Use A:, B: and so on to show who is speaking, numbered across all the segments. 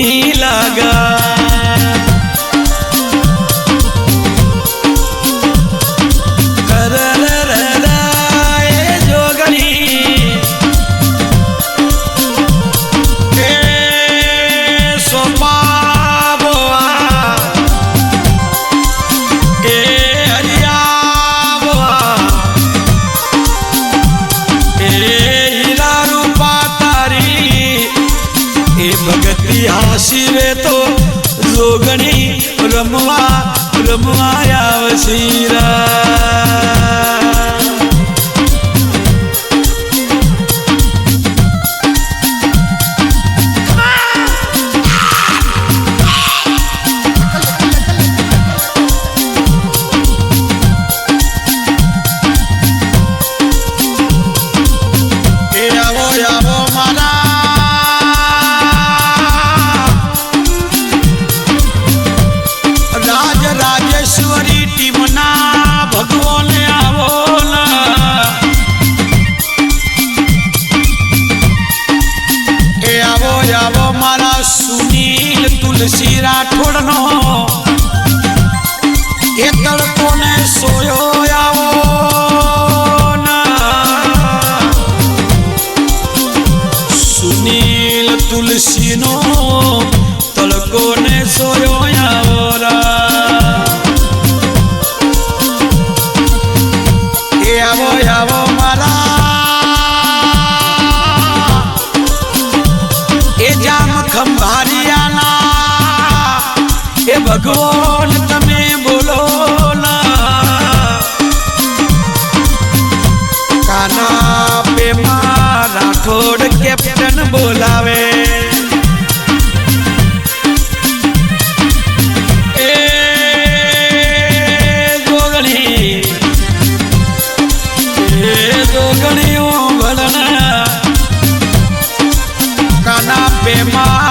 A: me tulisino, talo con eso yo. be my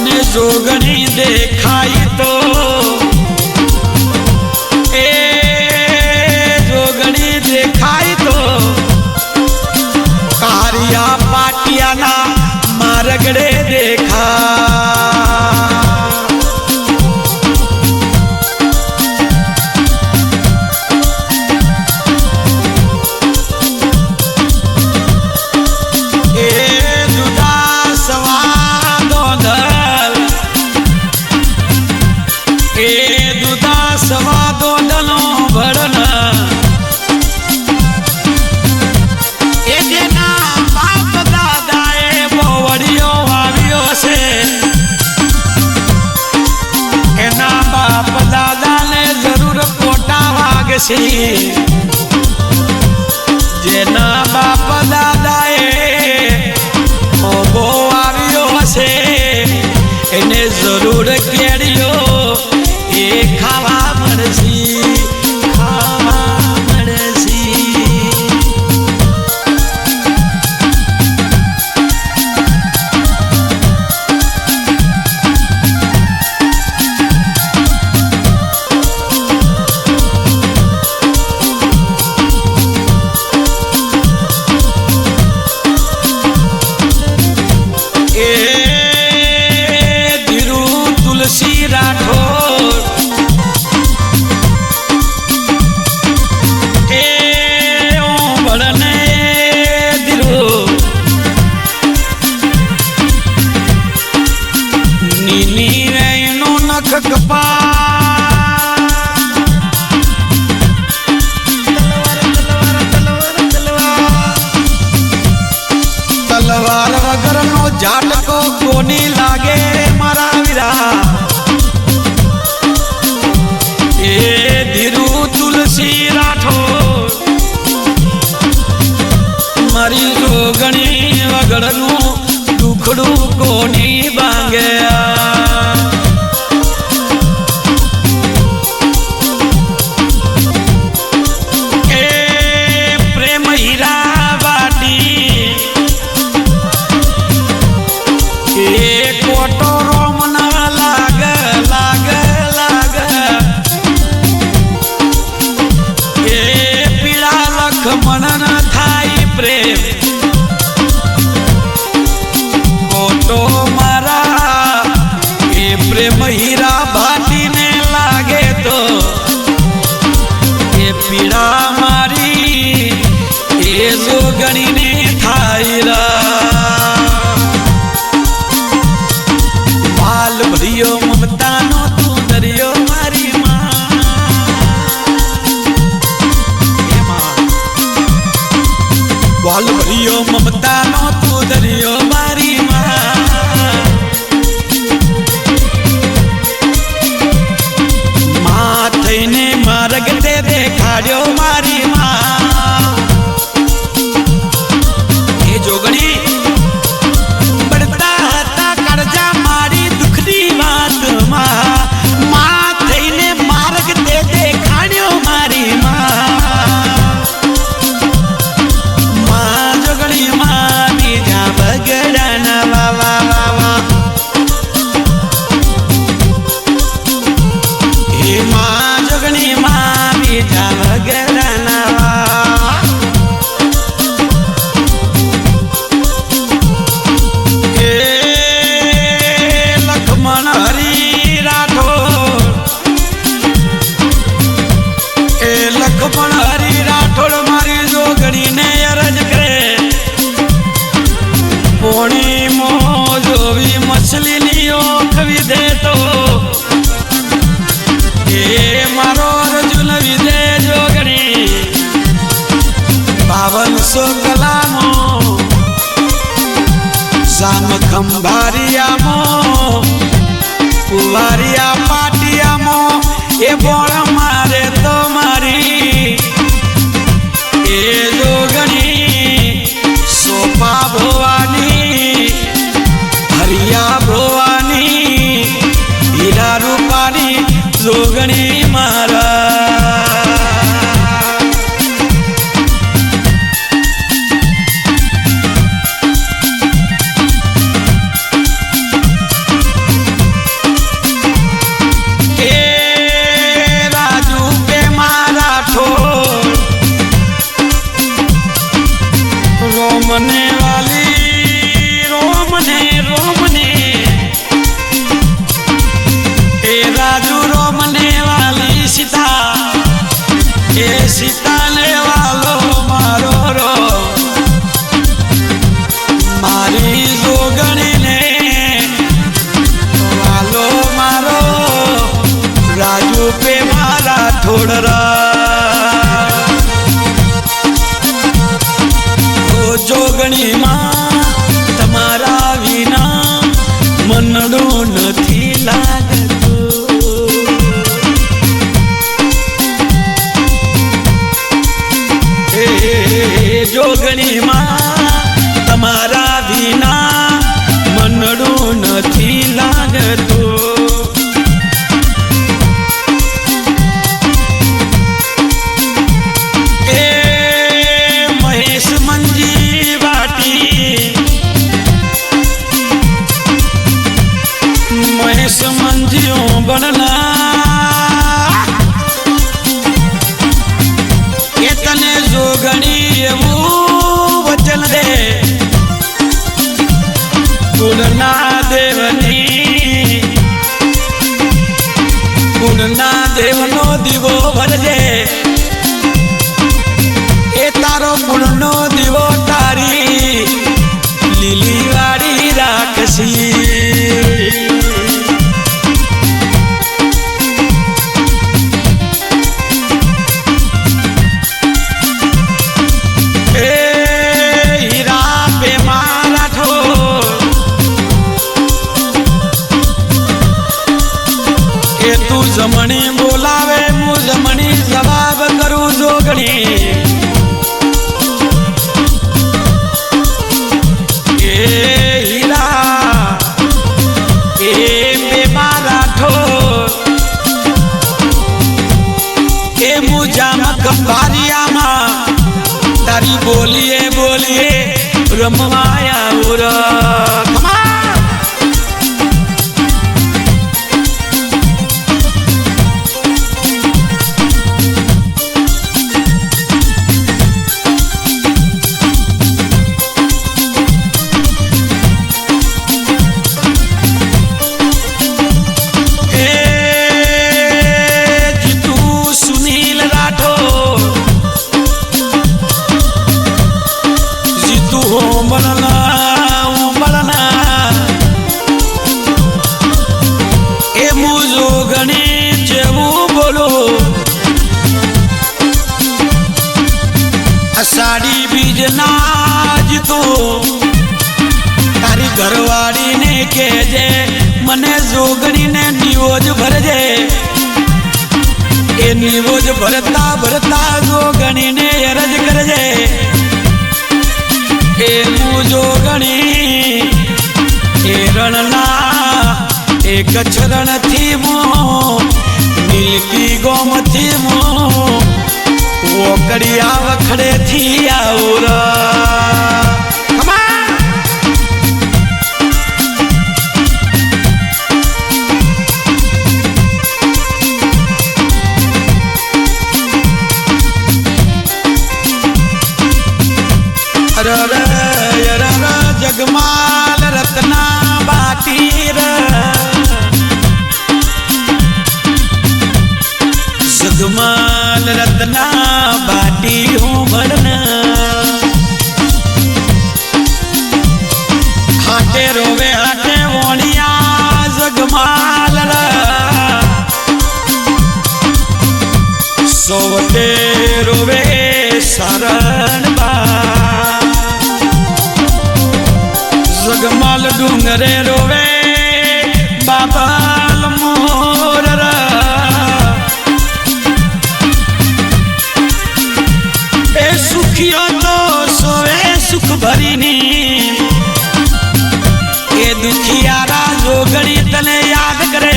A: અને જોગણી દેખાય તો. એ જોગણી દેખાય તો. કારિયા પાટિયાના મારગડે દેખાય sim ભર્યો મમતાનો તું દરિયો માં મંજીઓ બનલા એ તને જોગણી એવું વચન દે. કુળના દેવની કુળના દેવનો દીવો ભરજે. એ તારો ગુણનો દીવો તારી લીલી વાડી રાખશી બોલાવે હું જમણી જવાબ કરું જોગણી કંભારિયામાં તારી બોલીએ બોલીએ રમવાયા ઉર. મને જોગણીને નિવોજ ભરજે. એ નિવોજ ભરતા ભરતા જોગણીને અરજ કરજે. એ હું જોગણી એ રણના એક ચરણથી મો, નીલકી ગોમથી મો, ઓકડિયા વખડેથી આવું ડુંગરે રોવે બાબાલ મોર એ સુખીઓ તો સોવે સુખ ભરીની. એ દુખિયારા જોગણી તને યાદ કરે.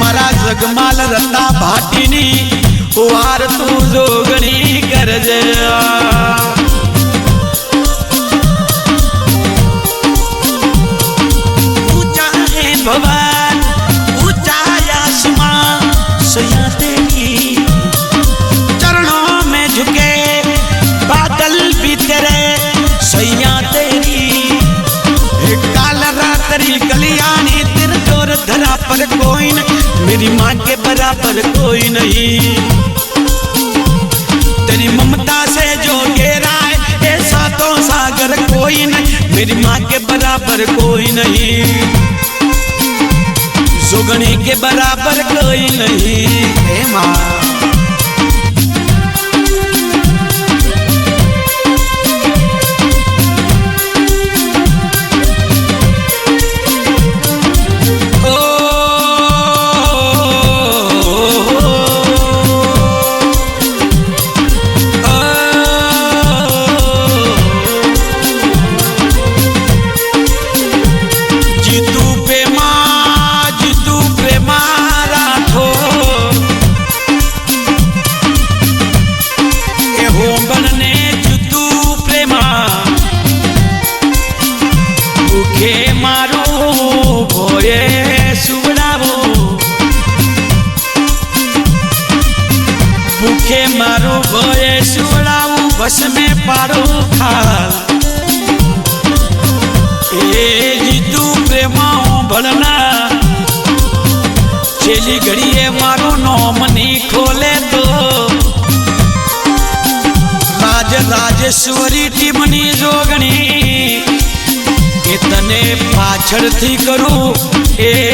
A: મારા જગમાલ રતા ભાટીની વાર તું જોગણી કરજે. भवन ऊँचा आसमां चरणों में झुके, बादल भी तेरे सैया तेरी काल रात्रि कलियाणी तिर तोर धरा पर कोई न, मेरी माँ के बराबर कोई नहीं। तेरी ममता से जो घेरा है, ऐसा तो सागर कोई नहीं मेरी माँ के बराबर कोई नहीं। સુગણી કે બરાબર કોઈ નહીં. હે માં. પાછળથી કરું. એ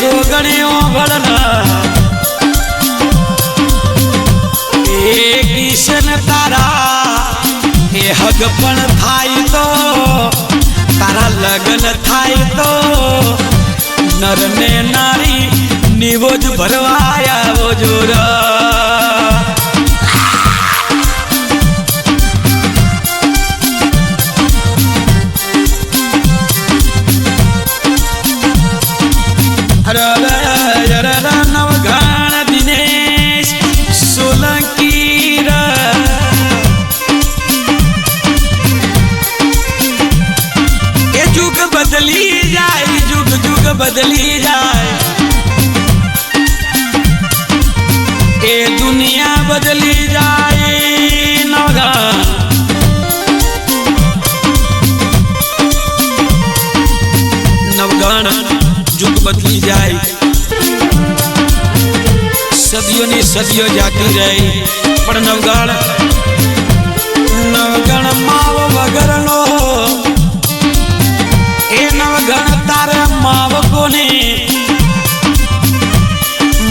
A: જોગણીઓ ભળના એ કિશન તારા, એ હગ પણ થાય તો, તારા લગ્ન થાય તો નર ને નારી નિવોજ ભરવાયા આવો બદલી જાય. એ દુનિયા બદલી જાય નવગા નવગણ જુગ બદલી જાય. સદીઓની સદીઓ જાતી જાય પણ નવગણ નવગણ માવ વગરનો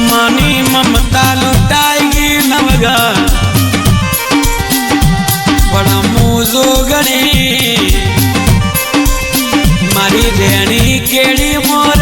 A: ಮಾನಿ ಮಮತಾ ಲುಟಾಗಿ ನಮಗ. ಬಡ ಮೂಜೋಗಣಿ ಮರಿ ದೇಣಿ ಕೇಳಿ ಮೋರ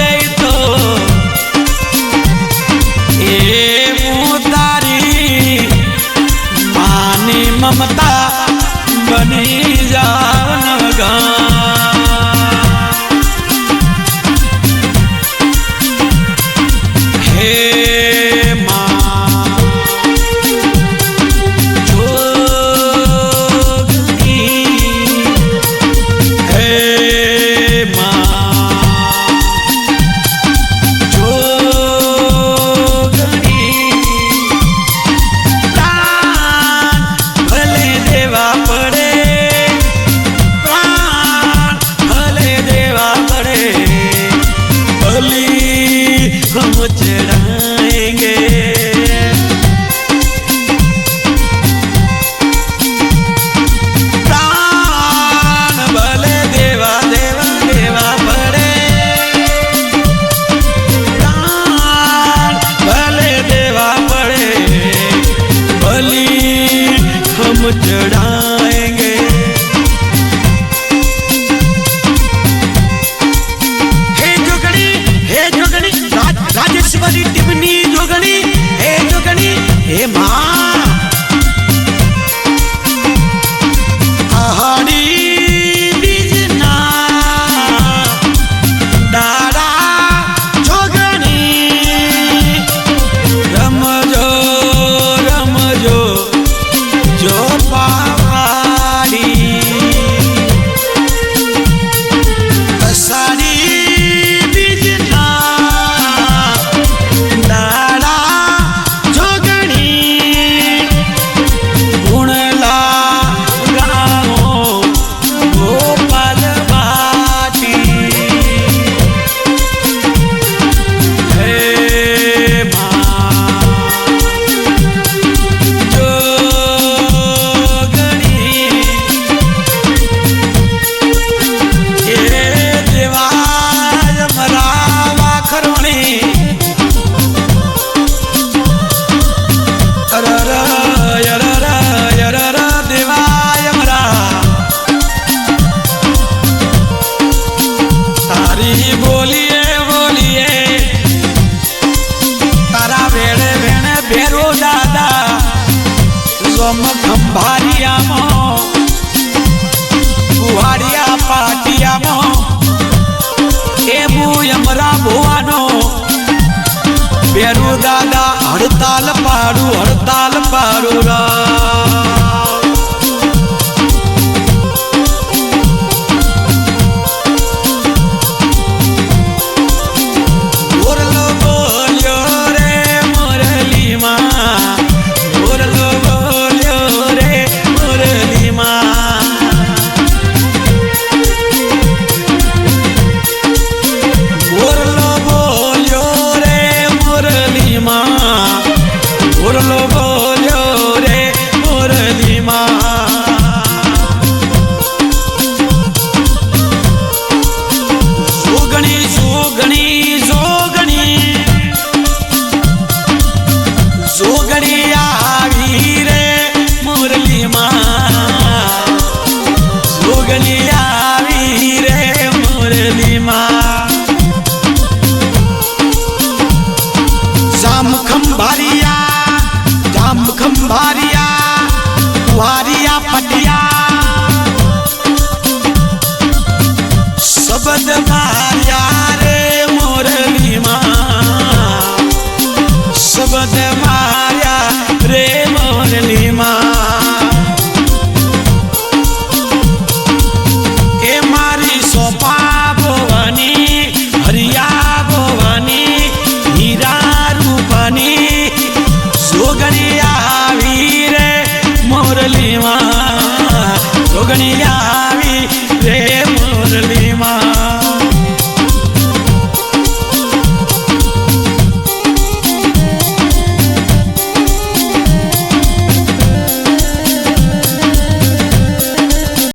A: patria